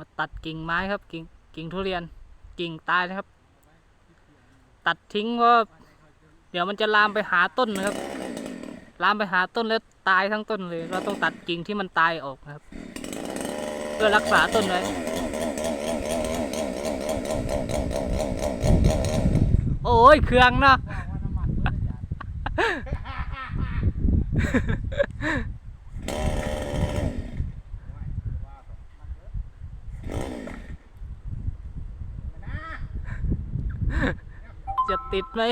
มาตัดกิ่งไม้ครับ กิ่งกิ่งทุเรียนกิ่งตายนะครับ ตัดทิ้งว่าเดี๋ยวมันจะลามไปหาต้นนะครับ ลามไปหาต้นแล้วตายทั้งต้นเลย เราต้องตัดกิ่งที่มันตายออกนะครับ เพื่อรักษาต้นไว้โอ้ยเครื่องเนาะ จะติดไหม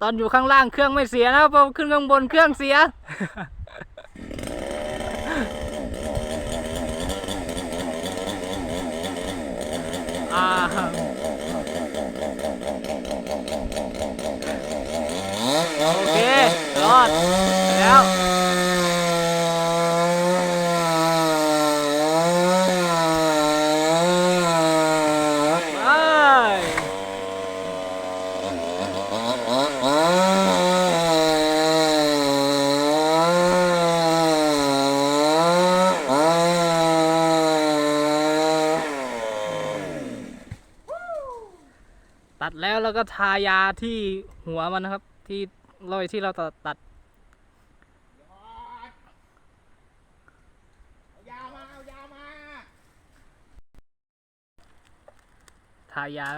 ตอนอยู่ข้างล่างเครื่องไม่เสียนะพอขึ้นข้างบนเครื่องเสีย อ่าโอเค รอด แล้ว ไป ตัดแล้วแล้วก็ทายาที่หัวมันนะครับ ที่รอยที่เราตัดตัดยามายามาทายา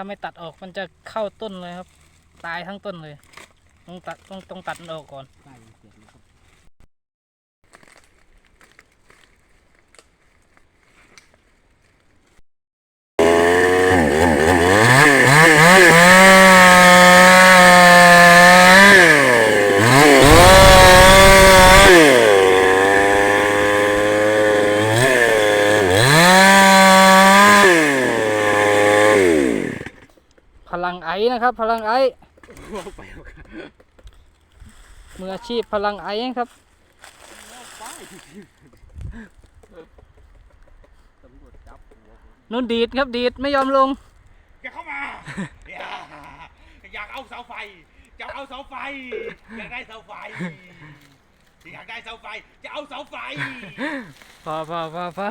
าไม่ตัดออกมันจะเข้าต้นเลยครับ ตายทั้งต้นเลย ต้องตัดต้องต้องตัดมันออกก่อนใส่เสียงนะครับ พลังไอนะครับ พลังไอว่าไปเอากันมืออาชีพพลังไอครับตำรวจจับหัวผมนุ่นดีดครับดีดไม่ยอมลงอย่าเข้ามาอย่าอยากเอาเสาไฟจะเอาเสาไฟ อยากได้เสาไฟอยากได้เสาไฟ จะเอาเสาไฟพอพอพอพอ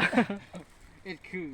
เอ็ดคือ